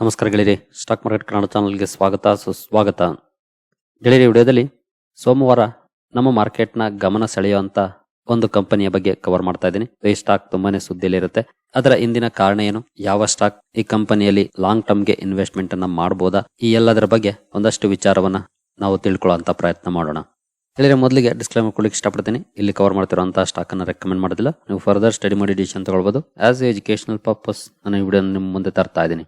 ನಮಸ್ಕಾರ ಗೆಳೆಯರಿ, stock market Kannada ಚಾನಲ್ಗೆ ಸ್ವಾಗತ, ಸುಸ್ವಾಗತ. ಗೆಳೆಯರಿ ವಿಡಿಯೋದಲ್ಲಿ ಸೋಮವಾರ ನಮ್ಮ ಮಾರ್ಕೆಟ್ನ ಗಮನ ಸೆಳೆಯುವಂತ ಒಂದು ಕಂಪನಿಯ ಬಗ್ಗೆ ಕವರ್ ಮಾಡ್ತಾ ಇದ್ದೀನಿ. ಈ ಸ್ಟಾಕ್ ತುಂಬಾನೇ ಸುದ್ದಿಯಲ್ಲಿರುತ್ತೆ. ಅದರ ಹಿಂದಿನ ಕಾರಣ ಏನು? ಯಾವ ಸ್ಟಾಕ್ ಈ ಕಂಪನಿಯಲ್ಲಿ ಲಾಂಗ್ ಟರ್ಮ್ಗೆ ಇನ್ವೆಸ್ಟ್ಮೆಂಟ್ ಅನ್ನ ಮಾಡಬಹುದಾ ಈ ಎಲ್ಲದರ ಬಗ್ಗೆ ಒಂದಷ್ಟು ವಿಚಾರವನ್ನ ನಾವು ತಿಳ್ಕೊಳ್ಳುವಂತ ಪ್ರಯತ್ನ ಮಾಡೋಣ. ಹೇಳಿದ್ರೆ ಮೊದಲಿಗೆ ಡಿಸ್ಕ್ಲೈಮರ್ ಕೊಡ್ಲಿಕ್ಕೆ ಇಷ್ಟಪಡ್ತೀನಿ. ಇಲ್ಲಿ ಕವರ್ ಮಾಡ್ತಿರುವಂತಹ ಸ್ಟಾಕ್ ಅನ್ನ ರೆಕಮೆಂಡ್ ಮಾಡೋದಿಲ್ಲ. ನೀವು ಫರ್ದರ್ ಸ್ಟಡಿ ಮಾಡಿ ಡಿಸಿಷನ್ ತಗೊಳ್ಬಹುದು ಆಸ್ ಎಜುಕೇಶನಲ್ ಪರ್ಪಸ್ ನಾನು ಈ ವಿಡಿಯೋ ನಿಮ್ಮ ಮುಂದೆ ತರ್ತಾ ಇದ್ದೀನಿ.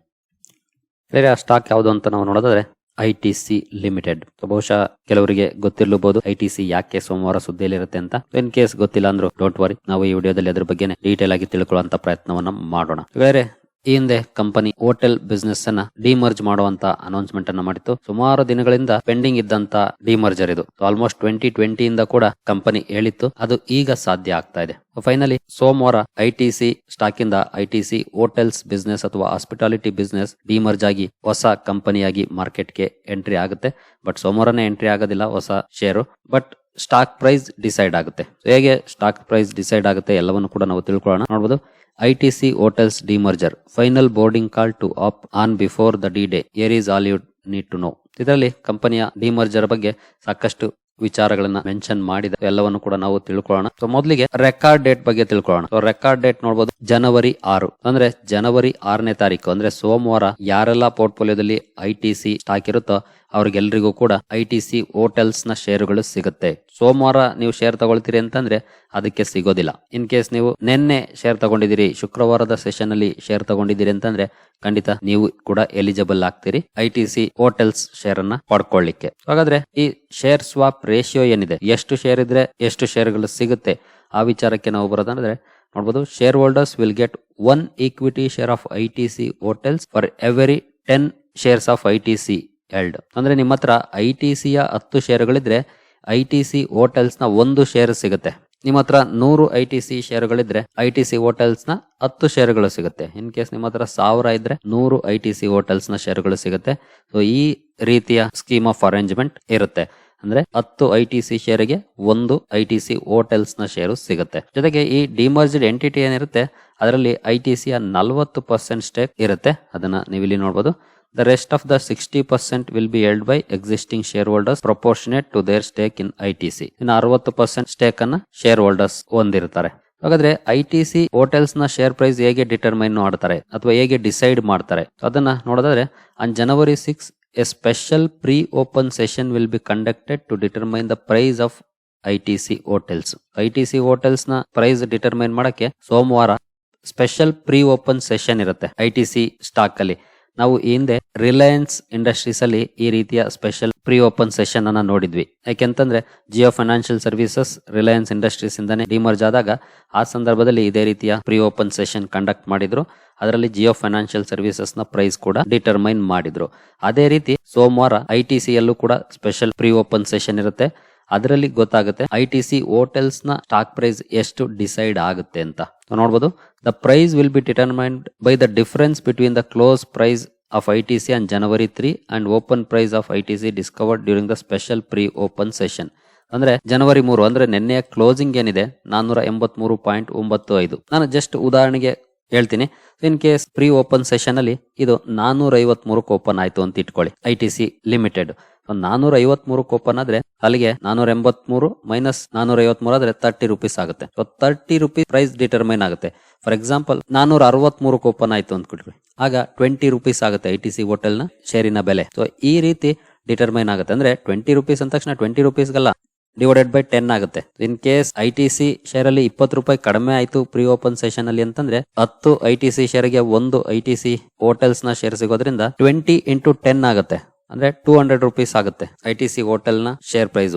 ಬೇರೆ ಆ ಸ್ಟಾಕ್ ಯಾವುದು ಅಂತ ನಾವು ನೋಡೋದಾದ್ರೆ ಐ ಟಿ ಸಿ ಲಿಮಿಟೆಡ್ ಬಹುಶಃ ಕೆಲವರಿಗೆ ಗೊತ್ತಿರಲೂಬಹುದು ಐ ಟಿ ಸಿ ಯಾಕೆ ಸೋಮವಾರ ಸುದ್ದಿಯಲ್ಲಿರುತ್ತೆ ಅಂತ. ಇನ್ ಕೇಸ್ ಗೊತ್ತಿಲ್ಲ ಅಂದ್ರೂ ಡೋಂಟ್ ವರಿ ನಾವು ಈ ವಿಡಿಯೋದಲ್ಲಿ ಅದ್ರ ಬಗ್ಗೆ ಡೀಟೇಲ್ ಆಗಿ ತಿಳ್ಕೊಳ್ಳುವಂತ ಪ್ರಯತ್ನವನ್ನ ಮಾಡೋಣ. ಬೇರೆ ಈ ಹಿಂದೆ ಕಂಪನಿ ಹೋಟೆಲ್ ಬಿಸ್ನೆಸ್ ಅನ್ನ ಡಿಮರ್ಜ್ ಮಾಡುವಂತ ಅನೌನ್ಸ್ಮೆಂಟ್ ಅನ್ನ ಮಾಡಿತ್ತು. ಸುಮಾರು ದಿನಗಳಿಂದ ಪೆಂಡಿಂಗ್ ಇದ್ದಂತ ಡಿಮರ್ಜರ್ ಇದು. ಆಲ್ಮೋಸ್ಟ್ ಟ್ವೆಂಟಿ ಟ್ವೆಂಟಿ ಇಂದ ಕೂಡ ಕಂಪನಿ ಹೇಳಿತ್ತು. ಅದು ಈಗ ಸಾಧ್ಯ ಆಗ್ತಾ ಇದೆ. ಫೈನಲಿ ಸೋಮವಾರ ಐ ಟಿ ಸಿ ಸ್ಟಾಕ್ ಇಂದ I T C hotels business ಅಥವಾ ಹಾಸ್ಪಿಟಾಲಿಟಿ ಬಿಸ್ನೆಸ್ ಡಿಮರ್ಜ್ ಆಗಿ ಹೊಸ ಕಂಪನಿಯಾಗಿ ಮಾರ್ಕೆಟ್ಗೆ ಎಂಟ್ರಿ ಆಗುತ್ತೆ. ಬಟ್ ಸೋಮವಾರನೇ ಎಂಟ್ರಿ ಆಗೋದಿಲ್ಲ ಹೊಸ share but stock price decide ಆಗುತ್ತೆ. ಹೇಗೆ ಸ್ಟಾಕ್ ಪ್ರೈಸ್ ಡಿಸೈಡ್ ಆಗುತ್ತೆ ಎಲ್ಲವನ್ನು ಕೂಡ ನಾವು ತಿಳ್ಕೊಳ್ಳೋಣ. ನೋಡಬಹುದು I T C hotels demerger final boarding call to hop on before the D day here is all you need to know ಇದರಲ್ಲಿ ಕಂಪನಿಯ ಡಿಮರ್ಜರ್ ಬಗ್ಗೆ ಸಾಕಷ್ಟು ವಿಚಾರಗಳನ್ನ ಮೆನ್ಷನ್ ಮಾಡಿದ ಎಲ್ಲವನ್ನು ಕೂಡ ನಾವು ತಿಳ್ಕೊಳ್ಳೋಣ. ಸೊ ಮೊದಲಿಗೆ ರೆಕಾರ್ಡ್ ಡೇಟ್ ಬಗ್ಗೆ ತಿಳ್ಕೊಳ್ಳೋಣ. ಸೊ ರೆಕಾರ್ಡ್ ಡೇಟ್ ನೋಡಬಹುದು ಜನವರಿ ಆರು. ಅಂದ್ರೆ ಜನವರಿ ಆರನೇ ತಾರೀಕು. ಅಂದ್ರೆ ಸೋಮವಾರ ಯಾರೆಲ್ಲ ಪೋರ್ಟ್ಫೋಲಿಯೋದಲ್ಲಿ ಐ ಟಿ ಸಿ ಸ್ಟಾಕ್ ಇರುತ್ತೋ ಅವ್ರಿಗೆಲ್ರಿಗೂ ಕೂಡ ಐ ಟಿ ಸಿ ಹೋಟೆಲ್ಸ್ನ ಷೇರುಗಳು ಸಿಗುತ್ತೆ. ಸೋಮವಾರ ನೀವು ಶೇರ್ ತಗೊಳ್ತೀರಿ ಅಂತಂದ್ರೆ ಅದಕ್ಕೆ ಸಿಗೋದಿಲ್ಲ. ಇನ್ ಕೇಸ್ ನೀವು ನಿನ್ನೆ ಶೇರ್ ತಗೊಂಡಿದ್ದೀರಿ, ಶುಕ್ರವಾರದ ಸೆಷನ್ ಅಲ್ಲಿ ಶೇರ್ ತಗೊಂಡಿದ್ದೀರಿ ಅಂತಂದ್ರೆ ಖಂಡಿತ ನೀವು ಕೂಡ eligible ಆಗ್ತೀರಿ I T C hotels share ಅನ್ನ ಪಡ್ಕೊಳ್ಳಿಕ್ಕೆ. ಹಾಗಾದ್ರೆ ಈ ಶೇರ್ ಸ್ವಾಪ್ ರೇಷಿಯೋ ಏನಿದೆ? ಎಷ್ಟು ಶೇರ್ ಇದ್ರೆ ಎಷ್ಟು ಶೇರ್ಗಳು ಸಿಗುತ್ತೆ? ಆ ವಿಚಾರಕ್ಕೆ ನಾವು ಬರೋದಂದ್ರೆ ನೋಡಬಹುದು share holders will get one equity share of I T C hotels for every ten shares of I T C. Held ಅಂದ್ರೆ ನಿಮ್ಮ ಹತ್ರ ಐ ಟಿ ಸಿಯ ಹತ್ತು ಶೇರುಗಳಿದ್ರೆ ಐ ಟಿ ಸಿ ಹೋಟೆಲ್ಸ್ನ ಒಂದು ಶೇರ್ ಸಿಗುತ್ತೆ. ನಿಮ್ಮ ಹತ್ರ ನೂರು ಐ ಟಿ ಸಿ ಶೇರುಗಳಿದ್ರೆ ಐ ಟಿ ಸಿ ಹೋಟೆಲ್ಸ್ನ ಹತ್ತು ಶೇರುಗಳು ಸಿಗುತ್ತೆ. ಇನ್ ಕೇಸ್ ನಿಮ್ಮ ಹತ್ರ ಸಾವಿರ ಇದ್ರೆ ನೂರು ಐ ಟಿ ಸಿ ಹೋಟೆಲ್ಸ್ನ ಶೇರುಗಳು ಸಿಗುತ್ತೆ. ಸೊ ಈ ರೀತಿಯ ಸ್ಕೀಮ್ ಆಫ್ ಅರೇಂಜ್ಮೆಂಟ್ ಇರುತ್ತೆ. ಅಂದ್ರೆ ಹತ್ತು ಐ ಟಿ ಸಿ ಶೇರಿಗೆ ಒಂದು ಐ ಟಿ ಸಿ ಹೋಟೆಲ್ಸ್ನ ಶೇರು ಸಿಗುತ್ತೆ. ಜೊತೆಗೆ ಈ ಡಿಮರ್ಜ್ಡ್ ಎಂಟಿಟಿ ಏನಿರುತ್ತೆ, ಅದರಲ್ಲಿ ಐ ಟಿ ಸಿಯ ನಲವತ್ತು ಪರ್ಸೆಂಟ್ ಸ್ಟೇಕ್ ಇರುತ್ತೆ. ಅದನ್ನ ನೀವು ಇಲ್ಲಿ ನೋಡಬಹುದು rest of the sixty percent will be held by existing share holders to in I T C ಇನ್ನು ಅರವತ್ತು ಪರ್ಸೆಂಟ್ ಸ್ಟೇಕ್ ಅನ್ನ ಶೇರ್ ಹೋಲ್ಡರ್ಸ್ ಹೊಂದಿರ್ತಾರೆ ಹಾಗಾದ್ರೆ ಐ ಟಿ ಸಿ ಹೋಟೆಲ್ಸ್ನ ಶೇರ್ ಪ್ರೈಸ್ ಹೇಗೆ ಡಿಟರ್ಮೈನ್ ಮಾಡ್ತಾರೆ ಅಥವಾ ಹೇಗೆ ಡಿಸೈಡ್ ಮಾಡ್ತಾರೆ? ಅದನ್ನ ನೋಡೋದಾದ್ರೆ on January six a special pre open session will be conducted to determine the price of I T C hotels I T C ಹೋಟೆಲ್ಸ್ನ price determine ಮಾಡಕ್ಕೆ ಸೋಮವಾರ ಸ್ಪೆಷಲ್ ಪ್ರೀ ಓಪನ್ ಸೆಷನ್ ಇರುತ್ತೆ I T C stock ಅಲ್ಲಿ. ನಾವು ಹಿಂದೆ Reliance industries ಅಲ್ಲಿ ಈ ರೀತಿಯ special pre open session ಅನ್ನ ನೋಡಿದ್ವಿ. ಯಾಕೆಂತಂದ್ರೆ Jio Financial Services Reliance Industries ಇಂದಾನೆ ಡಿಮರ್ಜ್ ಆದಾಗ ಆ ಸಂದರ್ಭದಲ್ಲಿ ಇದೇ ರೀತಿಯ ಪ್ರೀ ಓಪನ್ ಸೆಷನ್ ಕಂಡಕ್ಟ್ ಮಾಡಿದ್ರು. ಅದರಲ್ಲಿ ಜಿಯೋ ಫೈನಾನ್ಷಿಯಲ್ ಸರ್ವಿಸಸ್ನ ಪ್ರೈಸ್ ಕೂಡ ಡಿಟರ್ಮೈನ್ ಮಾಡಿದ್ರು. ಅದೇ ರೀತಿ ಸೋಮವಾರ ಐ ಟಿ ಸಿ ಯಲ್ಲೂ ಕೂಡ ಸ್ಪೆಷಲ್ ಪ್ರೀ ಓಪನ್ ಸೆಷನ್ ಇರುತ್ತೆ. ಅದರಲ್ಲಿ ಗೊತ್ತಾಗುತ್ತೆ ಐ ಟಿ ಸಿ ಹೋಟೆಲ್ಸ್ನ ಸ್ಟಾಕ್ ಪ್ರೈಸ್ ಎಷ್ಟು ಡಿಸೈಡ್ ಆಗುತ್ತೆ ಅಂತ. ನೋಡಬಹುದು the price will be determined by the difference between the close price of I T C on January three and open price of I T C discovered during the special pre open session ಅಂದ್ರೆ ಜನವರಿ ಮೂರು, ಅಂದ್ರೆ ನಿನ್ನೆಯ closing ಏನಿದೆ? ನಾನ್ನೂರ ಎಂಬತ್ ಮೂರು point ಒಂಬತ್ತು ಐದು. ನಾನು ಜಸ್ಟ್ ಉದಾಹರಣೆಗೆ ಹೇಳ್ತೀನಿ. In case pre open session ಅಲ್ಲಿ ಇದು ನಾನ್ನೂರ ಐವತ್ ಮೂರಕ್ಕೆ ಓಪನ್ ಆಯ್ತು ಅಂತ ಇಟ್ಕೊಳ್ಳಿ. ಐ ಟಿ ಸಿ ಲಿಮಿಟೆಡ್ ನಾನೂರ ಐವತ್ ಮೂರು ಓಪನ್ ಆದ್ರೆ ಅಲ್ಲಿಗೆ ನಾನೂರ ಎಂಬತ್ ಮೂರು ಮೈನಸ್ ನಾನೂರ ಐವತ್ ಮೂರು ಆದ್ರೆ ತರ್ಟಿ ರುಪೀಸ್ ಆಗುತ್ತೆ. So thirty rupees price determine ಆಗುತ್ತೆ. ಫಾರ್ ಎಕ್ಸಾಂಪಲ್ ನಾನೂರ ಅರವತ್ ಮೂರು ಓಪನ್ ಆಯ್ತು ಆಗ ಟ್ವೆಂಟಿ ರುಪೀಸ್ ಆಗುತ್ತೆ ಐ ಟಿ ಸಿ ಹೋಟೆಲ್ನ ಶೇರಿನ ಬೆಲೆ. ಸೊ ಈ ರೀತಿ ಡಿಟರ್ಮೈನ್ ಆಗುತ್ತೆ. ಅಂದ್ರೆ ಟ್ವೆಂಟಿ ರುಪೀಸ್ ಅಂದ ತಕ್ಷಣ ಟ್ವೆಂಟಿ ರುಪೀಸ್ಗಲ್ಲ ಡಿವೈಡೆಡ್ ಬೈ ಟೆನ್ ಆಗುತ್ತೆ. In case I T C share ಅಲ್ಲಿ ಇಪ್ಪತ್ತು ರೂಪಾಯಿ ಕಡಿಮೆ ಆಯ್ತು ಪ್ರೀ ಓಪನ್ ಸೆಷನ್ ಅಲ್ಲಿ ಅಂತಂದ್ರೆ ಹತ್ತು ಐ ಟಿ ಸಿ ಶೇರ್ಗೆ ಒಂದು ಐ ಟಿ ಸಿ ಹೋಟೆಲ್ಸ್ನ ಶೇರ್ ಸಿಗೋದ್ರಿಂದ ಟ್ವೆಂಟಿ ಇಂಟು ಟೆನ್ ಆಗುತ್ತೆ. ಅಂದ್ರೆ ಟೂ ಹಂಡ್ರೆಡ್ ರುಪೀಸ್ ಆಗುತ್ತೆ ಐ ಟಿ ಸಿ ಹೋಟೆಲ್ನ ಶೇರ್ ಪ್ರೈಸ್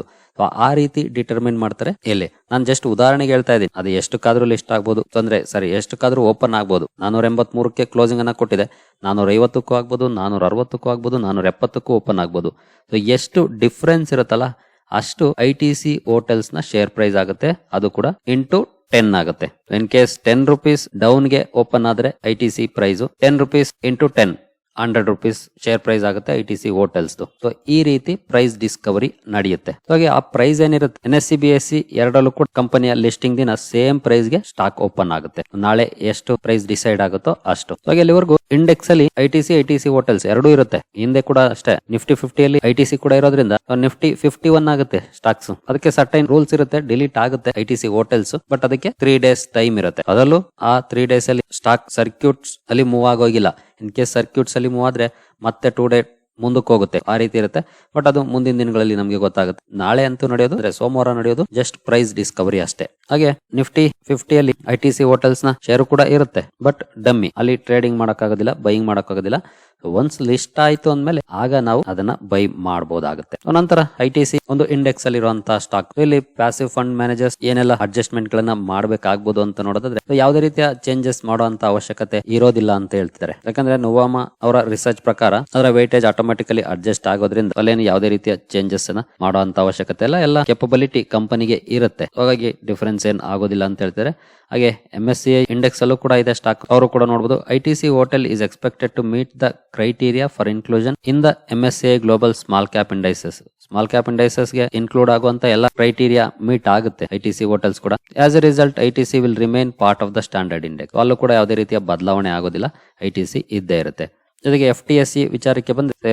ಆ ರೀತಿ ಡಿಟರ್ಮಿನ್ ಮಾಡ್ತಾರೆ ಎಲ್ಲಿ? ನಾನು ಜಸ್ಟ್ ಉದಾಹರಣೆಗೆ ಹೇಳ್ತಾ ಇದ್ದೀನಿ. ಅದು ಎಷ್ಟಕ್ಕಾದ್ರೂ ಲಿಸ್ಟ್ ಆಗ್ಬೋದು. ತೊಂದ್ರೆ, ಸರಿ, ಎಷ್ಟಕ್ಕಾದ್ರೂ ಓಪನ್ ಆಗ್ಬೋದು. ನಾನೂರ ಎಂಬತ್ ಮೂರಕ್ಕೆ ಕ್ಲೋಸಿಂಗ್ ಅನ್ನ ಕೊಟ್ಟಿದೆ. ನಾನೂರ ಐವತ್ತಕ್ಕೂ ಆಗ್ಬೋದು ನಾನೂರ ಅರವತ್ತಕ್ಕೂ ಆಗ್ಬೋದು ನಾನೂರ ಎಪ್ಪತ್ತಕ್ಕೂ ಓಪನ್ ಆಗ್ಬೋದು. ಸೊ ಎಷ್ಟು ಡಿಫ್ರೆನ್ಸ್ ಇರುತ್ತಲ್ಲ, ಅಷ್ಟು ಐ ಟಿ ಸಿ ಹೋಟೆಲ್ಸ್ನ ಶೇರ್ ಪ್ರೈಸ್ ಆಗುತ್ತೆ. ಅದು ಕೂಡ ಇಂಟು ಟೆನ್ ಆಗುತ್ತೆ. ಇನ್ ಕೇಸ್ ಟೆನ್ ರುಪೀಸ್ ಡೌನ್ಗೆ ಓಪನ್ ಆದ್ರೆ I T C price ten rupees into ten hundred rupees share price ಆಗುತ್ತೆ I T C hotels so ಈ ರೀತಿ ಪ್ರೈಸ್ ಡಿಸ್ಕವರಿ ನಡೆಯುತ್ತೆ. ಹಾಗೆ ಆ ಪ್ರೈಸ್ ಏನಿರುತ್ತೆ? N S C B C ಎರಡಲ್ಲೂ ಕೂಡ ಕಂಪನಿಯ ಲಿಸ್ಟಿಂಗ್ ದಿನ ಸೇಮ್ ಪ್ರೈಸ್ಗೆ ಸ್ಟಾಕ್ ಓಪನ್ ಆಗುತ್ತೆ. ನಾಳೆ ಎಷ್ಟು ಪ್ರೈಸ್ ಡಿಸೈಡ್ ಆಗುತ್ತೋ ಅಷ್ಟು. ಹಾಗೆ ಅಲ್ಲಿವರೆಗೂ ಇಂಡೆಕ್ಸ್ ಅಲ್ಲಿ I T C I T C hotels ಎರಡೂ ಇರುತ್ತೆ. ಹಿಂದೆ ಕೂಡ ಅಷ್ಟೇ. ನಿಫ್ಟಿ ಫಿಫ್ಟಿಯಲ್ಲಿ ಐ ಟಿ ಸಿ ಕೂಡ ಇರೋದ್ರಿಂದ ನಿಫ್ಟಿ ಫಿಫ್ಟಿ ಒನ್ ಆಗುತ್ತೆ ಸ್ಟಾಕ್ಸ್ ಅದಕ್ಕೆ ಸರ್ಟೈನ್ ರೂಲ್ಸ್ ಇರುತ್ತೆ ಡಿಲೀಟ್ ಆಗುತ್ತೆ I T C hotels but ಅದಕ್ಕೆ ತ್ರೀ ಡೇಸ್ ಟೈಮ್ ಇರುತ್ತೆ. ಅದರಲ್ಲೂ ಆ ತ್ರೀ ಡೇಸ್ ಅಲ್ಲಿ ಸ್ಟಾಕ್ ಸರ್ಕ್ಯೂಟ್ಸ್ ಅಲ್ಲಿ ಮೂವ್ ಆಗೋಗಿಲ್ಲ. ಇನ್ ಕೇಸ್ ಸರ್ಕ್ಯೂಟ್ಸ್ ಅಲ್ಲಿ ಮೂವ್ ಆದ್ರೆ ಮತ್ತೆ ಟೂ ಡೇ ಮುಂದಕ್ಕೆ ಹೋಗುತ್ತೆ. ಆ ರೀತಿ ಇರುತ್ತೆ. ಬಟ್ ಅದು ಮುಂದಿನ ದಿನಗಳಲ್ಲಿ ನಮಗೆ ಗೊತ್ತಾಗುತ್ತೆ. ನಾಳೆ ಅಂತೂ ನಡೆಯೋದು, ಅಂದ್ರೆ ಸೋಮವಾರ ನಡೆಯೋದು ಜಸ್ಟ್ ಪ್ರೈಸ್ ಡಿಸ್ಕವರಿ ಅಷ್ಟೇ. ಹಾಗೆ ನಿಫ್ಟಿ ಫಿಫ್ಟಿಯಲ್ಲಿ ಐ ಟಿ ಸಿ ಹೋಟೆಲ್ಸ್ನ ಶೇರು ಕೂಡ ಇರುತ್ತೆ. ಬಟ್ ಡಮ್ಮಿ ಅಲ್ಲಿ ಟ್ರೇಡಿಂಗ್ ಮಾಡೋಕ್ಕಾಗೋದಿಲ್ಲ ಬೈಯಿಂಗ್ ಮಾಡೋಕ್ಕಾಗೋದಿಲ್ಲ. ಒನ್ಸ್ ಲಿಸ್ಟ್ ಆಯ್ತು ಅಂದ್ಮೇಲೆ, ಆಗ ನಾವು ಅದನ್ನ ಬೈ ಮಾಡಬಹುದಾಗುತ್ತೆ ನಂತರ ಐ ಟಿ ಸಿ ಒಂದು ಇಂಡೆಕ್ಸ್ ಅಲ್ಲಿ ಇರುವಂತಹ ಸ್ಟಾಕ್ ಇಲ್ಲಿ ಪ್ಯಾಸಿವ್ ಫಂಡ್ ಮ್ಯಾನೇಜರ್ಸ್ ಏನೆಲ್ಲ ಅಡ್ಜಸ್ಟ್ಮೆಂಟ್ ಗಳನ್ನ ಮಾಡಬೇಕಾಗಬಹುದು ಅಂತ ನೋಡೋದಾದ್ರೆ ಯಾವುದೇ ರೀತಿಯ ಚೇಂಜಸ್ ಮಾಡುವಂತ ಅವಶ್ಯಕತೆ ಇರೋದಿಲ್ಲ ಅಂತ ಹೇಳ್ತಿದ್ದಾರೆ. ಯಾಕಂದ್ರೆ ನೋವಾಮ ಅವರ ರಿಸರ್ಚ್ ಪ್ರಕಾರ, ಅದರ ವೇಟೇಜ್ ಆಟೋಮೆಟಿಕಲಿ ಅಡ್ಜಸ್ಟ್ ಆಗೋದ್ರಿಂದ ಅಲ್ಲೇನು ಯಾವುದೇ ರೀತಿಯ ಚೇಂಜಸ್ ಅನ್ನ ಮಾಡುವಂತ ಅವಶ್ಯಕತೆ ಇಲ್ಲ. ಎಲ್ಲ ಕೆಪಬಿಲಿಟಿ ಕಂಪನಿಗೆ ಇರುತ್ತೆ. ಹಾಗಾಗಿ ಡಿಫರೆನ್ಸ್ ಏನ್ ಆಗೋದಿಲ್ಲ ಅಂತ ಹೇಳ್ತಾರೆ ಹಾಗೆ ಎಂ ಎಸ್ ಸಿ ಇಂಡೆಕ್ಸ್ ಅಲ್ಲೂ ಕೂಡ ಇದೆ ಸ್ಟಾಕ್ ಅವರು ಕೂಡ ನೋಡಬಹುದು I T C hotel is expected to meet the criteria for inclusion in the M S C global small cap indices small cap ಇಂಡೈಸಸ್ಗೆ include ಆಗುವಂತ ಎಲ್ಲ ಕ್ರೈಟೀರಿಯಾ ಮೀಟ್ ಆಗುತ್ತೆ I T C hotels ಕೂಡ. As a result I T C will remain part of the standard index ಅಲ್ಲೂ ಕೂಡ ಯಾವುದೇ ರೀತಿಯ ಬದಲಾವಣೆ ಆಗೋದಿಲ್ಲ. ಐ ಟಿ ಸಿ ಇದ್ದೇ ಇರುತ್ತೆ. ಜೊತೆಗೆ ಎಫ್ ಟಿ ಎಸ್ ಸಿ ವಿಚಾರಕ್ಕೆ ಬಂದ್ರೆ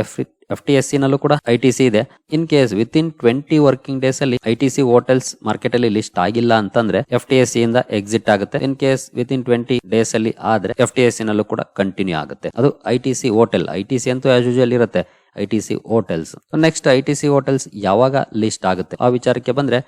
ಎಫ್ ಟಿ ಎಸ್ ಸಿ ನಲ್ಲೂ ಕೂಡ ಐ ಟಿ ಸಿ ಇದೆ. In case within twenty working days ಅಲ್ಲಿ I T C hotels market ಅಲ್ಲಿ ಲಿಸ್ಟ್ ಆಗಿಲ್ಲ ಅಂತಂದ್ರೆ ಎಫ್ ಟಿ ಎಸ್ ಸಿ ಇಂದ ಎಕ್ಸಿಟ್ ಆಗುತ್ತೆ. In case within twenty days ಅಲ್ಲಿ ಆದ್ರೆ ಎಫ್ ಟಿ ಎಸ್ ಸಿ ನಲ್ಲೂ ಕೂಡ ಕಂಟಿನ್ಯೂ ಆಗುತ್ತೆ. ಅದು I T C hotel I T C ಅಂತೂ ಆಸ್ ಯೂಶುವಲ್ ಇರುತ್ತೆ. I T C hotels next I T C hotels ಯಾವಾಗ ಲಿಸ್ಟ್ ಆಗುತ್ತೆ? ಆ ವಿಚಾರಕ್ಕೆ ಬಂದ್ರೆ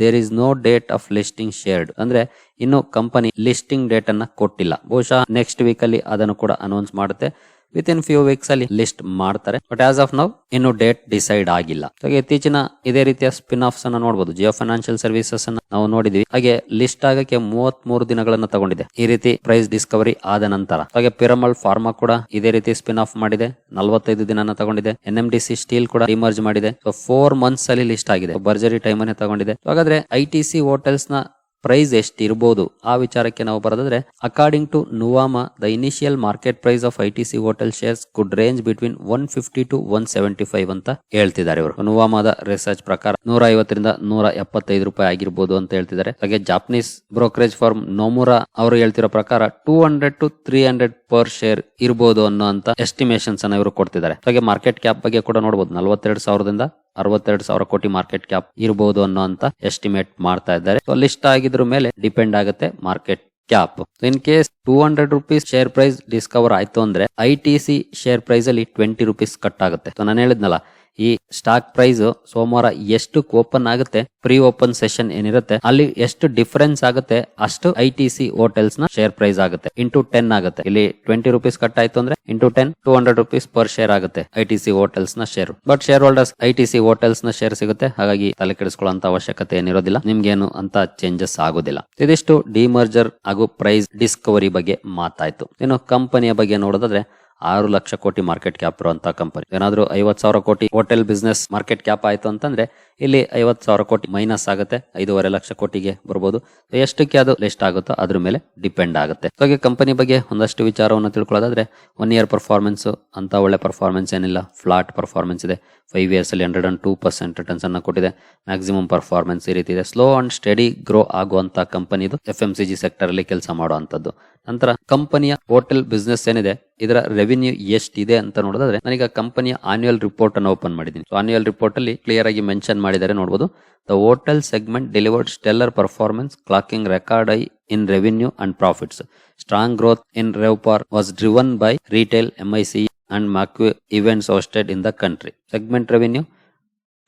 there is no date of listing shared ಅಂದ್ರೆ ಇನ್ನು ಕಂಪನಿ ಲಿಸ್ಟಿಂಗ್ ಡೇಟ್ ಅನ್ನ ಕೊಟ್ಟಿಲ್ಲ. ಬಹುಶಃ ನೆಕ್ಸ್ಟ್ ವೀಕ್ ಅಲ್ಲಿ ಅದನ್ನು ಕೂಡ ಅನೌನ್ಸ್ ಮಾಡುತ್ತೆ. ವಿತ್ ಇನ್ ಫ್ಯೂ ವೀಕ್ಸ್ ಅಲ್ಲಿ ಲಿಸ್ಟ್ ಮಾಡ್ತಾರೆ. ಬಟ್ ಆಸ್ ಆಫ್ ನೌ ಇನ್ನು ಡೇಟ್ ಡಿಸೈಡ್ ಆಗಿಲ್ಲ. ಹಾಗೆ ಇತ್ತೀಚಿನ ಇದೇ ರೀತಿಯ ಸ್ಪಿನ್ ಆಫ್ಸ್ ಅನ್ನ ನೋಡಬಹುದು ಜಿಯೋ ಫೈನಾನ್ಷಿಯಲ್ ಸರ್ವಿಸಸ್ ಅನ್ನ ನಾವು ನೋಡಿದ್ವಿ ಹಾಗೆ ಲಿಸ್ಟ್ ಆಗಕ್ಕೆ ಮೂವತ್ ಮೂರು ದಿನಗಳನ್ನ ತಗೊಂಡಿದೆ. ಈ ರೀತಿ ಪ್ರೈಸ್ ಡಿಸ್ಕವರಿ ಆದ ನಂತರ. ಹಾಗೆ ಪಿರಮಲ್ ಫಾರ್ಮಾ ಕೂಡ ಇದೇ ರೀತಿ ಸ್ಪಿನ್ ಆಫ್ ಮಾಡಿದೆ. ನಲವತ್ತೈದು ದಿನ ತಗೊಂಡಿದೆ. N M D C steel ಕೂಡ ಇಮರ್ಜ್ ಮಾಡಿದೆ. ಸೊ ಫೋರ್ ಮಂತ್ಸ್ ಅಲ್ಲಿ ಲಿಸ್ಟ್ ಆಗಿದೆ. ಬರ್ಜರಿ ಟೈಮ್ ಅನ್ನೇ ತಗೊಂಡಿದೆ. ಹಾಗಾದ್ರೆ ಐ ಟಿ ಸಿ ಹೋಟೆಲ್ಸ್ನ ಪ್ರೈಸ್ ಎಷ್ಟು ಇರಬಹುದು ಆ ವಿಚಾರಕ್ಕೆ ನಾವು ಬರೋದಾದ್ರೆ according to Nuvama the initial market price of I T C hotel shares good range between one fifty to one seventy five ಅಂತ ಹೇಳ್ತಿದ್ದಾರೆ ಇವರು. ನುವಾಮಾದ ರಿಸರ್ಚ್ ಪ್ರಕಾರ ನೂರ ಐವತ್ತರಿಂದ ನೂರ ಎಪ್ಪತ್ತೈದು ರೂಪಾಯಿ ಆಗಿರ್ಬೋದು ಅಂತ ಹೇಳ್ತಿದ್ದಾರೆ. ಹಾಗೆ ಜಾಪನೀಸ್ ಬ್ರೋಕರೇಜ್ ಫಾರ್ಮ್ ನೋಮುರಾ ಅವರು ಹೇಳ್ತಿರೋ ಪ್ರಕಾರ two hundred to three hundred per share ಇರಬಹುದು ಅನ್ನೋ ಅಂತ ಎಸ್ಟಿಮೇಷನ್ಸ್ ಅನ್ನ ಇವರು ಕೊಡ್ತಿದ್ದಾರೆ. ಹಾಗೆ ಮಾರ್ಕೆಟ್ ಕ್ಯಾಪ್ ಬಗ್ಗೆ ಕೂಡ ನೋಡಬಹುದು ನಲವತ್ತೆರಡು ಸಾವಿರದಿಂದ ಅರವತ್ತೆರಡು ಸಾವಿರ ಕೋಟಿ ಮಾರ್ಕೆಟ್ ಕ್ಯಾಪ್ ಇರಬಹುದು ಅನ್ನೋ ಅಂತ ಎಸ್ಟಿಮೇಟ್ ಮಾಡ್ತಾ ಇದ್ದಾರೆ. ಸೊ ಲಿಸ್ಟ್ ಆಗಿದ್ರ ಮೇಲೆ ಡಿಪೆಂಡ್ ಆಗುತ್ತೆ market cap in case two hundred rupees share price discover ಆಯ್ತು ಅಂದ್ರೆ I T C share price ಅಲ್ಲಿ ಟ್ವೆಂಟಿ ರುಪೀಸ್ ಕಟ್ ಆಗುತ್ತೆ. ನಾನು ಹೇಳಿದ್ನಲ್ಲ ಈ ಸ್ಟಾಕ್ ಪ್ರೈಸ್ ಸೋಮವಾರ ಎಷ್ಟು ಓಪನ್ ಆಗುತ್ತೆ ಪ್ರೀ ಓಪನ್ ಸೆಷನ್ ಏನಿರುತ್ತೆ, ಅಲ್ಲಿ ಎಷ್ಟು ಡಿಫರೆನ್ಸ್ ಆಗುತ್ತೆ, ಅಷ್ಟು ಐ ಟಿ ಸಿ ಹೋಟೆಲ್ಸ್ನ ಶೇರ್ ಪ್ರೈಸ್ ಆಗುತ್ತೆ. ಇಂಟು ಟೆನ್ ಆಗುತ್ತೆ. ಇಲ್ಲಿ ಟ್ವೆಂಟಿ ರುಪೀಸ್ ಕಟ್ ಆಯ್ತು ಅಂದ್ರೆ into ten two hundred rupees per share ಆಗುತ್ತೆ I T C ಹೋಟೆಲ್ಸ್ನ share but share holders I T C ಹೋಟೆಲ್ಸ್ನ share ಸಿಗುತ್ತೆ. ಹಾಗಾಗಿ ತಲೆ ಕೆಡಿಸ್ಕೊಳ್ಳುವಂತ ಅವಶ್ಯಕತೆ ಏನಿರೋದಿಲ್ಲ. ನಿಮ್ಗೇನು ಅಂತ ಚೇಂಜಸ್ ಆಗೋದಿಲ್ಲ. ಇದಿಷ್ಟು ಡಿಮರ್ಜರ್ ಹಾಗೂ ಪ್ರೈಸ್ ಡಿಸ್ಕವರಿ ಬಗ್ಗೆ ಮಾತಾಯ್ತು. ಇನ್ನು ಕಂಪನಿಯ ಬಗ್ಗೆ ನೋಡೋದಾದ್ರೆ ಆರು ಲಕ್ಷ ಕೋಟಿ ಮಾರ್ಕೆಟ್ ಕ್ಯಾಪ್ ಇರುವಂತಹ ಕಂಪನಿ ಏನಾದ್ರು ಐವತ್ ಸಾವಿರ ಕೋಟಿ ಹೋಟೆಲ್ ಬಿಸ್ನೆಸ್ ಮಾರ್ಕೆಟ್ ಕ್ಯಾಪ್ ಆಯ್ತು ಅಂತಂದ್ರೆ ಇಲ್ಲಿ ಐವತ್ತು ಸಾವಿರ ಕೋಟಿ ಮೈನಸ್ ಆಗುತ್ತೆ. ಐದೂವರೆ ಲಕ್ಷ ಕೋಟಿಗೆ ಬರ್ಬೋದು. ಎಷ್ಟಕ್ಕೆ ಅದು ಲಿಸ್ಟ್ ಆಗುತ್ತೋ ಅದ್ರ ಮೇಲೆ ಡಿಪೆಂಡ್ ಆಗುತ್ತೆ. ಹಾಗೆ ಕಂಪನಿ ಬಗ್ಗೆ ಒಂದಷ್ಟು ವಿಚಾರವನ್ನು ತಿಳ್ಕೊಳ್ಳೋದಾದ್ರೆ ಒನ್ ಇಯರ್ ಪರ್ಫಾರ್ಮೆನ್ಸ್ ಅಂತ ಒಳ್ಳೆ ಪರ್ಫಾರ್ಮೆನ್ಸ್ ಏನಿಲ್ಲ. ಫ್ಲಾಟ್ ಪರ್ಫಾರ್ಮೆನ್ಸ್ ಇದೆ. ಫೈವ್ ಇಯರ್ಸ್ ಅಲ್ಲಿ hundred and two percent returns ಅನ್ನ ಕೊಟ್ಟಿದೆ. ಮ್ಯಾಕ್ಸಿಮಮ್ ಪರ್ಫಾರ್ಮೆನ್ಸ್ ಈ ರೀತಿ ಇದೆ. ಸ್ಲೋ ಅಂಡ್ ಸ್ಟಡಿ ಗ್ರೋ ಆಗುವಂತ ಕಂಪನಿ ಇದು F M C G sector ಅಲ್ಲಿ ಕೆಲಸ ಮಾಡುವಂತದ್ದು. ನಂತರ ಕಂಪನಿಯ ಹೋಟೆಲ್ ಬಿಸ್ನೆಸ್ ಏನಿದೆ, ಇದರ ರೆವಿನ್ಯೂ ಎಷ್ಟಿದೆ ಅಂತ ನೋಡೋದಾದ್ರೆ, ನನಗೆ ಕಂಪನಿಯ ಆನ್ಯುವಲ್ ರಿಪೋರ್ಟ್ ಅನ್ನು ಓಪನ್ ಮಾಡಿದ್ದೀನಿ. ಸೊ ಆನ್ಯುವಲ್ ರಿಪೋರ್ಟ್ ಅಲ್ಲಿ ಕ್ಲಿಯರ್ ಆಗಿ ಮೆನ್ಷನ್ ಮಾಡಿದ್ದಾರೆ ನೋಡಬಹುದು the hotel segment delivered stellar performance clocking record high in revenue and profits strong growth in RevPAR was driven by retail MICE and marquee events hosted in the country segment revenue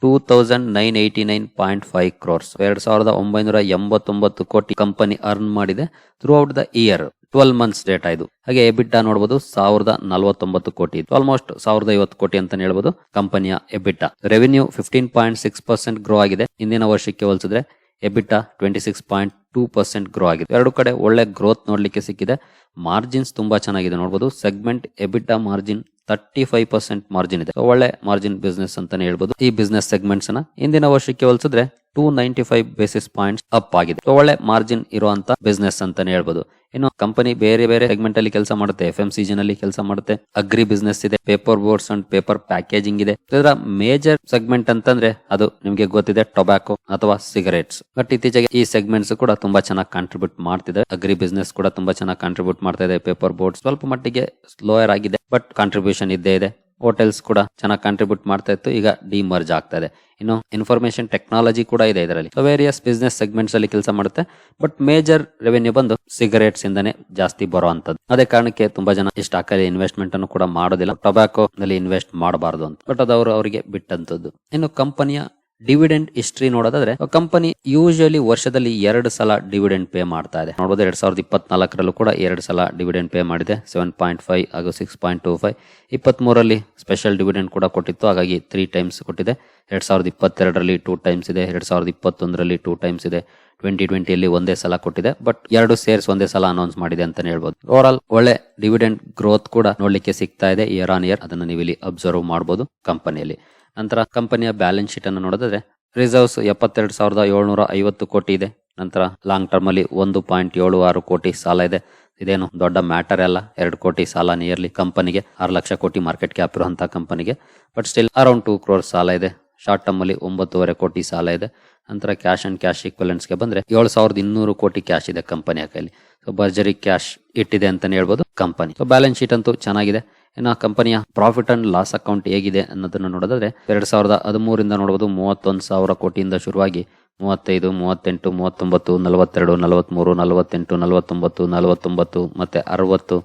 two thousand nine eighty nine point five crores ಎರಡ್ ಸಾವಿರದ ಒಂಬೈನೂರ ಎಂಬತ್ತೊಂಬತ್ತು ಕೋಟಿ company earn ಮಾಡಿದೆ throughout the year twelve months data ಇದು. ಹಾಗೆ ಎಬಿಟಾ ನೋಡಬಹುದು ಸಾವಿರದ ನಲವತ್ತೊಂಬತ್ತು ಕೋಟಿ. ಆಲ್ಮೋಸ್ಟ್ ಸಾವಿರದ ಐವತ್ತು ಕೋಟಿ ಅಂತ ಹೇಳ್ಬೋದು ಕಂಪನಿಯ EBITDA revenue fifteen point six percent grow ಆಗಿದೆ. ಹಿಂದಿನ ವರ್ಷಕ್ಕೆ ಹೋಲಿಸಿದ್ರೆ EBITDA twenty six point two percent grow ಆಗಿದೆ. ಎರಡು ಕಡೆ ಒಳ್ಳೆ ಗ್ರೋತ್ ನೋಡ್ಲಿಕ್ಕೆ ಸಿಕ್ಕಿದೆ. ಮಾರ್ಜಿನ್ಸ್ ತುಂಬಾ ಚೆನ್ನಾಗಿದೆ ನೋಡಬಹುದು segment EBITDA margin thirty five percent margin ಇದೆ. ಒಳ್ಳೆ ಮಾರ್ಜಿನ್ ಬಿಸ್ನೆಸ್ ಅಂತಾನೆ ಹೇಳ್ಬೋದು ಈ ಬಿಸ್ನೆಸ್ ಸೆಗ್ಮೆಂಟ್ಸ್ನ ಹಿಂದಿನ ವರ್ಷಕ್ಕೆ ಹೋಲಿಸಿದ್ರೆ two ninety five basis points up ಆಗಿದೆ ಒಳ್ಳೆ ಮಾರ್ಜಿನ್ ಇರುವಂತ ಬಿಸ್ನೆಸ್ ಅಂತಾನೆ ಹೇಳ್ಬೋದು. ಇನ್ನು ಕಂಪನಿ ಬೇರೆ ಬೇರೆ ಸೆಗ್ಮೆಂಟ್ ಅಲ್ಲಿ ಕೆಲಸ ಮಾಡುತ್ತೆ. ಎಫ್ ಎಂ ಸಿಜನ್ ಅಲ್ಲಿ ಕೆಲಸ ಮಾಡುತ್ತೆ. ಅಗ್ರಿ ಬಿಸ್ನೆಸ್ ಇದೆ. Paper boards and paper packaging ಇದೆ. ಇದರ ಮೇಜರ್ ಸೆಗ್ಮೆಂಟ್ ಅಂತಂದ್ರೆ ಅದು ನಿಮಗೆ ಗೊತ್ತಿದೆ ಟೊಬ್ಯಾಕೊ ಅಥವಾ ಸಿಗರೇಟ್ಸ್ ಬಟ್ ಇತ್ತೀಚೆಗೆ ಈ ಸೆಗ್ಮೆಂಟ್ಸ್ ಕೂಡ ತುಂಬಾ ಚೆನ್ನಾಗಿ ಕಾಂಟ್ರಿಬ್ಯೂಟ್ ಮಾಡ್ತಿದೆ. ಅಗ್ರಿ ಬಿಸ್ನೆಸ್ ಕೂಡ ತುಂಬಾ ಚೆನ್ನಾಗಿ ಕಾಂಟ್ರಿಬ್ಯೂಟ್ ಮಾಡ್ತಾ ಇದೆ. ಪೇಪರ್ ಬೋರ್ಡ್ಸ್ ಸ್ವಲ್ಪ ಮಟ್ಟಿಗೆ ಸ್ಲೋಯರ್ ಆಗಿದೆ ಬಟ್ ಕಾಂಟ್ರಿಬ್ಯೂಷನ್ ಇದ್ದೇ ಇದೆ. ಹೋಟೆಲ್ಸ್ ಕೂಡ ಚೆನ್ನಾಗಿ ಕಾಂಟ್ರಿಬ್ಯೂಟ್ ಮಾಡ್ತಾ ಇತ್ತು. ಈಗ ಡಿಮರ್ಜ್ ಆಗ್ತಾ ಇದೆ. ಇನ್ನು ಇನ್ಫಾರ್ಮೇಶನ್ ಟೆಕ್ನಾಲಜಿ ಕೂಡ ಇದೆ ಇದರಲ್ಲಿ. ವೇರಿಯಸ್ ಬಿಸ್ನೆಸ್ ಸೆಗ್ಮೆಂಟ್ಸ್ ಅಲ್ಲಿ ಕೆಲಸ ಮಾಡುತ್ತೆ. ಬಟ್ ಮೇಜರ್ ರೆವೆನ್ಯೂ ಬಂದು ಸಿಗರೇಟ್ಸ್ ಇಂದಾನೆ ಜಾಸ್ತಿ ಬರೋ ಅಂತದ್ದು ಅದೇ ಕಾರಣಕ್ಕೆ ತುಂಬಾ ಜನ ಸ್ಟಾಕ್ ಅಲ್ಲಿ ಇನ್ವೆಸ್ಟ್ಮೆಂಟ್ ಅನ್ನು ಕೂಡ ಮಾಡೋದಿಲ್ಲ. ಟೊಬ್ಯಾಕೋ ನಲ್ಲಿ ಇನ್ವೆಸ್ಟ್ ಮಾಡಬಾರದು ಅಂತ. ಬಟ್ ಅದು ಅವರು ಅವರಿಗೆ ಬಿಟ್ಟಂತದ್ದು. ಇನ್ನು ಕಂಪನಿಯ ಡಿವಿಡೆಂಡ್ ಹಿಸ್ಟ್ರಿ ನೋಡೋದಾದ್ರೆ, ಕಂಪನಿ ಯೂಶಲಿ ವರ್ಷದಲ್ಲಿ ಎರಡು ಸಲ ಡಿವಿಡೆಂಡ್ ಪೇ ಮಾಡ್ತಾ ಇದೆ. ನೋಡಬಹುದು ಎರಡ್ ಸಾವಿರದ ಇಪ್ಪತ್ನಾಲ್ಕರಲ್ಲೂ ಕೂಡ ಎರಡು ಸಲ ಡಿವಿಡೆಂಡ್ ಪೇ ಮಾಡಿದೆ. ಸೆವೆನ್ ಪಾಯಿಂಟ್ ಫೈವ್ ಹಾಗೂ ಸಿಕ್ಸ್ ಪಾಯಿಂಟ್ ಟೂ ಫೈವ್. ಇಪ್ಪತ್ಮೂರಲ್ಲಿ ಸ್ಪೆಷಲ್ ಡಿವಿಡೆಂಡ್ ಕೂಡ ಕೊಟ್ಟಿತ್ತು. ಹಾಗಾಗಿ ತ್ರೀ ಟೈಮ್ಸ್ ಕೊಟ್ಟಿದೆ. ಎರಡ್ ಸಾವಿರದ ಇಪ್ಪತ್ತೆರಡರಲ್ಲಿ ಟೂ ಟೈಮ್ಸ್ ಇದೆ. ಎರಡ್ ಸಾವಿರದ ಇಪ್ಪತ್ತೊಂದರಲ್ಲಿ ಟೂ ಟೈಮ್ಸ್ ಇದೆ. ಟ್ವೆಂಟಿ ಟ್ವೆಂಟಿಯಲ್ಲಿ ಒಂದೇ ಸಲ ಕೊಟ್ಟಿದೆ. ಬಟ್ ಎರಡು ಸೇರ್ಸ್ ಒಂದೇ ಸಲ ಅನೌನ್ಸ್ ಮಾಡಿದೆ ಅಂತಾನೆ ಹೇಳ್ಬೋದು. ಓವರ್ ಆಲ್ ಒಳ್ಳೆ ಡಿವಿಡೆಂಡ್ ಗ್ರೋತ್ ಕೂಡ ನೋಡ್ಲಿಕ್ಕೆ ಸಿಗ್ತಾ ಇದೆ. ಇಯರ್ ಆನ್ ಇಯರ್ ಅದನ್ನು ನೀವು ಇಲ್ಲಿ ಅಬ್ಸರ್ವ್ ಮಾಡಬಹುದು ಕಂಪನಿಯಲ್ಲಿ. ನಂತರ ಕಂಪನಿಯ ಬ್ಯಾಲೆನ್ಸ್ ಶೀಟ್ ಅನ್ನು ನೋಡಿದ್ರೆ ರಿಸರ್ವ್ಸ್ ಎಪ್ಪತ್ತೆರಡು ಸಾವಿರದ ಏಳ್ನೂರ ಐವತ್ತು ಕೋಟಿ ಇದೆ. ನಂತರ ಲಾಂಗ್ ಟರ್ಮ್ ಅಲ್ಲಿ ಒಂದು ಪಾಯಿಂಟ್ ಏಳು ಆರು ಕೋಟಿ ಸಾಲ ಇದೆ. ಇದೇನು ದೊಡ್ಡ ಮ್ಯಾಟರ್ ಅಲ್ಲ. ಎರಡು ಕೋಟಿ ಸಾಲ ನಿಯರ್ಲಿ ಕಂಪನಿಗೆ, ಆರು ಲಕ್ಷ ಕೋಟಿ ಮಾರ್ಕೆಟ್ ಕ್ಯಾಪ್ ಇರುವಂತಹ ಕಂಪನಿಗೆ. But still around two crore ಸಾಲ ಇದೆ. ಶಾರ್ಟ್ ಟರ್ಮ್ ಅಲ್ಲಿ ಒಂಬತ್ತುವರೆ ಕೋಟಿ ಸಾಲ ಇದೆ. ನಂತರ ಕ್ಯಾಶ್ ಅಂಡ್ ಕ್ಯಾಶ್ಗೆ ಬಂದ್ರೆ ಏಳು ಸಾವಿರದ ಇನ್ನೂರು ಕೋಟಿ ಕ್ಯಾಶ್ ಇದೆ ಕಂಪನಿಯ ಕೈಲಿ. ಸೊ ಭರ್ಜರಿ ಕ್ಯಾಶ್ ಇಟ್ಟಿದೆ ಅಂತಾನೆ ಹೇಳ್ಬೋದು ಕಂಪನಿ. ಸೊ ಬ್ಯಾಲೆನ್ಸ್ ಶೀಟ್ ಅಂತೂ ಚೆನ್ನಾಗಿದೆ. ಇನ್ನು ಕಂಪನಿಯ ಪ್ರಾಫಿಟ್ ಅಂಡ್ ಲಾಸ್ ಅಕೌಂಟ್ ಹೇಗಿದೆ ಅನ್ನೋದನ್ನ ನೋಡೋದಾದ್ರೆ ಎರಡ್ ಸಾವಿರದ ಹದಿಮೂರಿಂದ ನೋಡಬಹುದು ಮೂವತ್ತೊಂದು ಸಾವಿರ ಕೋಟಿಯಿಂದ ಶುರುವಾಗಿ ಮೂವತ್ತೈದು, ಮೂವತ್ತೆಂಟು, ಮೂವತ್ತೊಂಬತ್ತು, ನಲವತ್ತೆರಡು, ನಲವತ್ಮೂರು, ನಲವತ್ತೆಂಟು, ನಲವತ್ತೊಂಬತ್ತು ನಲವತ್ತೊಂಬತ್ತು, ಮತ್ತೆ ಅರವತ್ತು,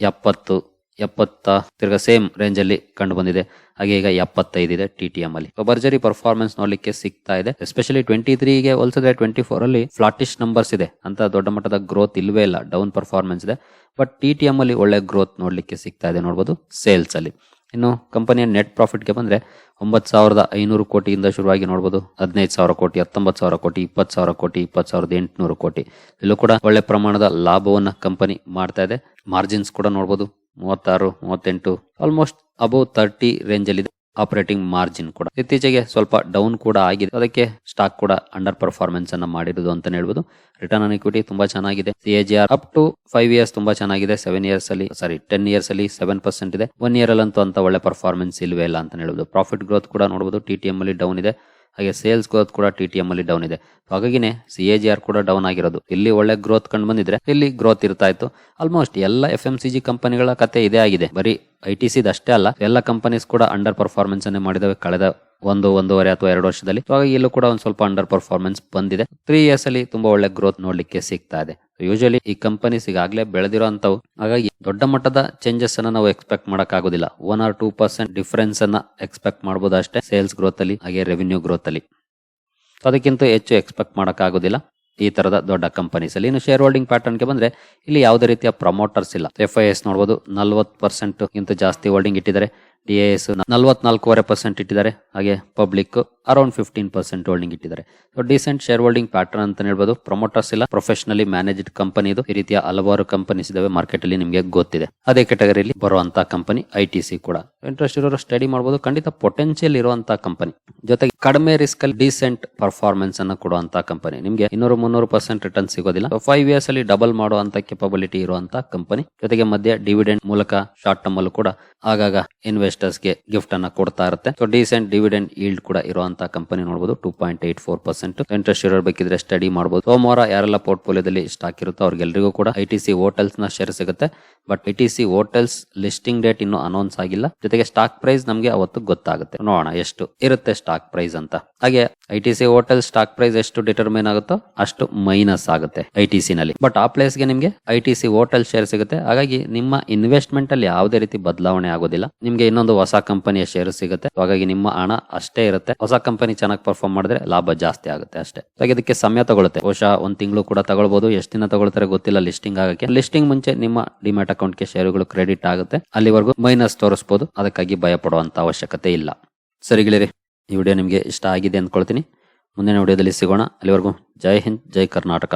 ಎಪ್ಪತ್ತು ಎಪ್ಪತ್ತ, ತಿರ್ಗ ಸೇಮ್ ರೇಂಜ್ ಅಲ್ಲಿ ಕಂಡು ಬಂದಿದೆ. ಹಾಗೆ ಈಗ ಎಪ್ಪತ್ತೈದು ಇದೆ ಟಿ ಟಿ ಎಂ ಅಲ್ಲಿ. ಭರ್ಜರಿ ಪರ್ಫಾರ್ಮೆನ್ಸ್ ನೋಡ್ಲಿಕ್ಕೆ ಸಿಗ್ತಾ ಇದೆ. ಎಸ್ಪೆಷಲಿ ಟ್ವೆಂಟಿ ತ್ರೀಗೆ ಹೋಲಿಸಿದ್ರೆ ಟ್ವೆಂಟಿ ಫೋರ್ ಅಲ್ಲಿ ಫ್ಲಾಟಿಶ್ ನಂಬರ್ಸ್ ಇದೆ. ಅಂತ ದೊಡ್ಡ ಮಟ್ಟದ ಗ್ರೋತ್ ಇಲ್ವೇ ಇಲ್ಲ. ಡೌನ್ ಪರ್ಫಾರ್ಮೆನ್ಸ್ ಇದೆ. ಬಟ್ ಟಿ ಟಿ ಎಂ ಅಲ್ಲಿ ಒಳ್ಳೆ ಗ್ರೋತ್ ನೋಡ್ಲಿಕ್ಕೆ ಸಿಗ್ತಾ ಇದೆ ನೋಡಬಹುದು ಸೇಲ್ಸ್ ಅಲ್ಲಿ. ಇನ್ನು ಕಂಪನಿಯ ನೆಟ್ ಪ್ರಾಫಿಟ್ಗೆ ಬಂದ್ರೆ ಒಂಬತ್ತು ಸಾವಿರದ ಐನೂರು ಕೋಟಿಯಿಂದ ಶುರುವಾಗಿ ನೋಡಬಹುದು ಹದಿನೈದು ಸಾವಿರ ಕೋಟಿ, ಹತ್ತೊಂಬತ್ತು ಸಾವಿರ ಕೋಟಿ, ಇಪ್ಪತ್ತು ಸಾವಿರ ಕೋಟಿ, ಇಪ್ಪತ್ತು ಸಾವಿರದ ಎಂಟುನೂರು ಕೋಟಿ. ಇಲ್ಲೂ ಕೂಡ ಒಳ್ಳೆ ಪ್ರಮಾಣದ ಲಾಭವನ್ನು ಕಂಪನಿ ಮಾಡ್ತಾ ಇದೆ. ಮಾರ್ಜಿನ್ಸ್ ಕೂಡ ನೋಡಬಹುದು ಮೂವತ್ತಾರು, ಮೂವತ್ತೆಂಟು ಆಲ್ಮೋಸ್ಟ್ ಅಬೌವ್ ತರ್ಟಿ ರೇಂಜ್ ಅಲ್ಲಿ ಆಪರೇಟಿಂಗ್ ಮಾರ್ಜಿನ್ ಕೂಡ. ಇತ್ತೀಚೆಗೆ ಸ್ವಲ್ಪ ಡೌನ್ ಕೂಡ ಆಗಿದೆ. ಅದಕ್ಕೆ ಸ್ಟಾಕ್ ಕೂಡ ಅಂಡರ್ ಪರ್ಫಾರ್ಮೆನ್ಸ್ ಅನ್ನ ಮಾಡಿರುವುದು ಅಂತ ಹೇಳ್ಬೋದು. ರಿಟರ್ನ್ ಆನ್ ಇಕ್ವಿಟಿ ತುಂಬಾ ಚೆನ್ನಾಗಿದೆ. C A G R up to five years ತುಂಬಾ ಚೆನ್ನಾಗಿದೆ. ಸೆವೆನ್ ಇಯರ್ಸ್ ಅಲ್ಲಿ ಸಾರಿ ಟೆನ್ ಇಯರ್ಸ್ ಅಲ್ಲಿ ಸೆವೆನ್ ಪರ್ಸೆಂಟ್ ಇದೆ. ಒನ್ ಇಯರ್ ಅಲ್ಲಂತೂ ಅಂತ ಒಳ್ಳೆ ಪರ್ಫಾರ್ಮೆನ್ಸ್ ಇಲ್ವೇ ಇಲ್ಲ ಅಂತ ಹೇಳ್ಬೋದು. ಪ್ರಾಫಿಟ್ ಗ್ರೋತ್ ಕೂಡ ನೋಡಬಹುದು ಟಿ ಟಿ ಎಂ ಅಲ್ಲಿ ಡೌನ್ ಇದೆ. ಹಾಗೆ ಸೇಲ್ಸ್ ಗ್ರೋತ್ ಕೂಡ ಟಿ ಟಿ ಎಂ ಅಲ್ಲಿ ಡೌನ್ ಇದೆ. ಹಾಗಾಗಿನೇ ಸಿ ಎ ಜಿ ಆರ್ ಕೂಡ ಡೌನ್ ಆಗಿರೋದು. ಇಲ್ಲಿ ಒಳ್ಳೆ ಗ್ರೋತ್ ಕಂಡು ಬಂದಿದ್ರೆ ಇಲ್ಲಿ ಗ್ರೋತ್ ಇರ್ತಾ ಇತ್ತು. ಆಲ್ಮೋಸ್ಟ್ ಎಲ್ಲ ಎಫ್ ಎಂ ಸಿ ಜಿ ಕಂಪನಿಗಳ ಕತೆ ಇದೇ ಆಗಿದೆ. ಬರೀ ಐ ಟಿ ಸಿದಷ್ಟೇ ಅಲ್ಲ, ಎಲ್ಲ ಕಂಪನೀಸ್ ಕೂಡ ಅಂಡರ್ ಪರ್ಫಾರ್ಮೆನ್ಸ್ ಅನ್ನೇ ಮಾಡಿದವೆ ಕಳೆದ ಒಂದು, ಒಂದೂವರೆ ಅಥವಾ ಎರಡು ವರ್ಷದಲ್ಲಿ. ಇಲ್ಲೂ ಕೂಡ ಒಂದು ಸ್ವಲ್ಪ ಅಂಡರ್ ಪರ್ಫಾರ್ಮೆನ್ಸ್ ಬಂದಿದೆ. ತ್ರೀ ಇಯರ್ಸ್ ಅಲ್ಲಿ ತುಂಬಾ ಒಳ್ಳೆ ಗ್ರೋತ್ ನೋಡ್ಲಿಕ್ಕೆ ಸಿಗ್ತಾ ಇದೆ. ಯೂಶಲಿ ಈ ಕಂಪನೀಸ್ ಈಗಾಗಲೇ ಬೆಳೆದಿರೋ ಅಂತವು ಹಾಗಾಗಿ ದೊಡ್ಡ ಮಟ್ಟದ ಚೇಂಜಸ್ ಅನ್ನ ನಾವು ಎಕ್ಸ್ಪೆಕ್ಟ್ ಮಾಡಕ್ ಆಗೋದಿಲ್ಲ one or two percent difference ಅನ್ನ ಎಕ್ಸ್ಪೆಕ್ಟ್ ಮಾಡಬಹುದು ಅಷ್ಟೇ ಸೇಲ್ಸ್ ಗ್ರೋತ್ ಅಲ್ಲಿ, ಹಾಗೆ ರೆವಿನ್ಯೂ ಗ್ರೋತ್ ಅಲ್ಲಿ. ಅದಕ್ಕಿಂತ ಹೆಚ್ಚು ಎಕ್ಸ್ಪೆಕ್ಟ್ ಮಾಡಕ್ ಆಗೋದಿಲ್ಲ ಈ ತರದ ದೊಡ್ಡ ಕಂಪನೀಸ್ ಅಲ್ಲಿ. ಇನ್ನು ಶೇರ್ ಹೋಲ್ಡಿಂಗ್ ಪ್ಯಾಟರ್ನ್ಗೆ ಬಂದ್ರೆ, ಇಲ್ಲಿ ಯಾವುದೇ ರೀತಿಯ ಪ್ರಮೋಟರ್ಸ್ ಇಲ್ಲ. ಎಫ್ ಐ ಎಸ್ ನೋಡಬಹುದು ನಲ್ವತ್ತು ಪರ್ಸೆಂಟ್ ಗಿಂತ ಜಾಸ್ತಿ ಹೋಲ್ಡಿಂಗ್ ಇಟ್ಟಿದ್ದಾರೆ. ಡಿ ಎಸ್ ನಲ್ವತ್ನಾಲ್ಕೂವರೆ ಪರ್ಸೆಂಟ್ ಇಟ್ಟಿದ್ದಾರೆ. ಹಾಗೆ public around fifteen percent holding ಇಟ್ಟಿದ್ದಾರೆ. So decent share holding pattern ಅಂತ ಹೇಳ್ಬೋದು. ಪ್ರೊಮೋಟರ್ಸ್ ಇಲ್ಲ ಪ್ರೊಫೆಷನಲಿ ಮ್ಯಾನೇಜ್ಡ್ ಕಂಪನಿ ಇದು. ಈ ರೀತಿಯ ಹಲವಾರು ಕಂಪನೀಸ್ ಇದಾವೆ. ಮಾರ್ಕೆಟ್ ಅಲ್ಲಿ ನಿಮಗೆ ಗೊತ್ತಿದೆ. ಅದೇ ಕೆಟಗರಿಯಲ್ಲಿ ಬರುವಂತಹ ಕಂಪನಿ ಐ ಟಿ ಸಿ ಕೂಡ. ಇಂಟ್ರೆಸ್ಟ್ ಇರೋರು ಸ್ಟಡಿ ಮಾಡಬಹುದು ಖಂಡಿತ ಪೊಟೆನ್ಶಿಯಲ್ ಇರುವಂತಹ ಕಂಪನಿ ಜೊತೆಗೆ ಕಡಿಮೆ ರಿಸ್ಕ್ ಅಲ್ಲಿ ಡಿಸೆಂಟ್ ಪರ್ಫಾರ್ಮೆನ್ಸ್ ಅನ್ನು ಕೊಡುವಂತಹ ಕಂಪನಿ ನಿಮಗೆ ಇನ್ನೂರು ಮುನ್ನೂರು ಪರ್ಸೆಂಟ್ ರಿಟರ್ನ್ ಸಿಗೋದಿಲ್ಲ. ಫೈವ್ ಇಯರ್ಸ್ ಅಲ್ಲಿ ಡಬಲ್ ಮಾಡುವಂತ ಕೆಪಬಿಲಿಟಿ ಇರುವಂತಹ ಕಂಪನಿ ಜೊತೆಗೆ ಮಧ್ಯೆ ಡಿವಿಡೆಂಡ್ ಮೂಲಕ ಶಾರ್ಟ್ ಟರ್ಮ್ ಅಲ್ಲೂ ಕೂಡ ಆಗಾಗ ಇನ್ವೆಸ್ಟರ್ಸ್ಗೆ ಗಿಫ್ಟ್ ಅನ್ನ ಕೊಡ್ತಾ ಇರುತ್ತೆ. ಸೊ ಡಿಸೆಂಟ್ ಡಿವಿಡೆಂಡ್ ಈಲ್ಡ್ ಕೂಡ ಇರುವಂತಹ ಕಂಪನಿ ನೋಡಬಹುದು two point eight four percent interest ಇರೋರು ಬೇಕಿದ್ರೆ ಸ್ಟಡಿ ಮಾಡಬಹುದು ಸೋಮವಾರ ಯಾರೆಲ್ಲ ಪೋರ್ಟ್ಫೋಲಿಯೋದಲ್ಲಿ ಸ್ಟಾಕ್ ಇರುತ್ತೋ ಅವ್ರಿಗೆಲ್ಲರಿಗೂ ಕೂಡ ಐ ಟಿ ಸಿ ಹೋಟೆಲ್ಸ್ನ ಶೇರ್ ಸಿಗುತ್ತೆ. But I T C hotels listing date ಇನ್ನು ಅನೌನ್ಸ್ ಆಗಿಲ್ಲ. ಜೊತೆಗೆ ಸ್ಟಾಕ್ ಪ್ರೈಸ್ ನಮಗೆ ಅವತ್ತು ಗೊತ್ತಾಗುತ್ತೆ. ನೋಡೋಣ ಎಷ್ಟು ಇರುತ್ತೆ ಸ್ಟಾಕ್ ಪ್ರೈಸ್ ಅಂತ. ಹಾಗೆ I T C hotel stock price ಎಷ್ಟು ಡಿಟರ್ಮೈನ್ ಆಗುತ್ತೋ ಅಷ್ಟು ಮೈನಸ್ ಆಗುತ್ತೆ ಐ ಟಿ ಸಿ ನಲ್ಲಿ. ಬಟ್ ಆ ಪ್ಲೇಸ್ಗೆ ನಿಮಗೆ I T C hotel share ಸಿಗುತ್ತೆ. ಹಾಗಾಗಿ ನಿಮ್ಮ ಇನ್ವೆಸ್ಟ್ಮೆಂಟ್ ಅಲ್ಲಿ ಯಾವುದೇ ರೀತಿ ಬದಲಾವಣೆ ಆಗೋದಿಲ್ಲ. ನಿಮ್ಗೆ ಇನ್ನೊಂದು ಹೊಸ ಕಂಪನಿಯ ಶೇರ್ ಸಿಗುತ್ತೆ. ಹಾಗಾಗಿ ನಿಮ್ಮ ಹಣ ಅಷ್ಟೇ ಇರುತ್ತೆ. ಹೊಸ ಕಂಪನಿ ಚೆನ್ನಾಗಿ ಪರ್ಫಾರ್ಮ್ ಮಾಡಿದ್ರೆ ಲಾಭ ಜಾಸ್ತಿ ಆಗುತ್ತೆ ಅಷ್ಟೇ. ಹಾಗೆ ಇದಕ್ಕೆ ಸಮಯ ತಗೊಳುತ್ತೆ. ಬಹುಶಃ ಒಂದ್ ತಿಂಗಳು ಕೂಡ ತಗೊಳ್ಬಹುದು ಎಷ್ಟು ದಿನ ತಗೊಳ್ತಾರೆ ಗೊತ್ತಿಲ್ಲ ಲಿಸ್ಟಿಂಗ್ ಆಗಕ್ಕೆ. ಲಿಸ್ಟಿಂಗ್ ಮುಂಚೆ ನಿಮ್ಮ ಡಿಮ್ಯಾಟ್ ಅಕೌಂಟ್ಗೆ ಶೇರುಗಳು ಕ್ರೆಡಿಟ್ ಆಗುತ್ತೆ, ಅಲ್ಲಿವರೆಗೂ ಮೈನಸ್ ತೋರಿಸಬಹುದು ಅದಕ್ಕಾಗಿ ಭಯ ಪಡುವಂತ ಅವಶ್ಯಕತೆ ಇಲ್ಲ. ಸರಿ ಗೆಳೆಯರಿ, ಈ ವಿಡಿಯೋ ನಿಮಗೆ ಇಷ್ಟ ಆಗಿದೆ ಅಂದ್ಕೊಳ್ತೀನಿ. ಮುಂದಿನ ವಿಡಿಯೋದಲ್ಲಿ ಸಿಗೋಣ. ಅಲ್ಲಿವರೆಗೂ ಜೈ ಹಿಂದ್, ಜೈ ಕರ್ನಾಟಕ.